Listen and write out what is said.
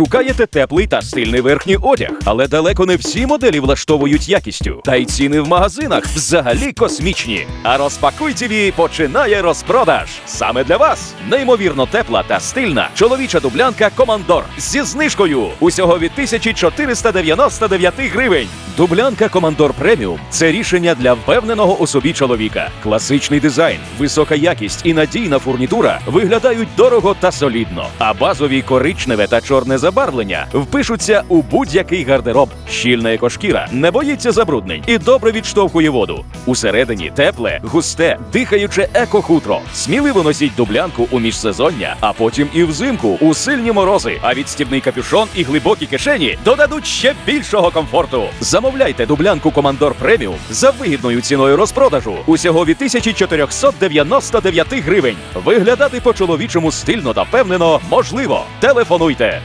Шукаєте теплий та стильний верхній одяг, але далеко не всі моделі влаштовують якістю. Та й ціни в магазинах взагалі космічні. А розпакуй ТВ починає розпродаж. Саме для вас неймовірно тепла та стильна чоловіча дублянка Командор зі знижкою усього від 1499 гривень. Дублянка Командор Преміум це рішення для впевненого у собі чоловіка. Класичний дизайн, висока якість і надійна фурнітура виглядають дорого та солідно. А базові коричневе та чорне забарвлення впишуться у будь-який гардероб. Щільна екошкіра не боїться забруднень і добре відштовхує воду. Усередині тепле, густе, дихаюче екохутро. Сміливо носіть дублянку у міжсезоння, а потім і взимку у сильні морози. А відстібний капюшон і глибокі кишені додадуть ще більшого комфорту. Замовляйте дублянку Командор Преміум за вигідною ціною розпродажу усього від 1499 гривень. Виглядати по-чоловічому стильно та впевнено можливо. Телефонуйте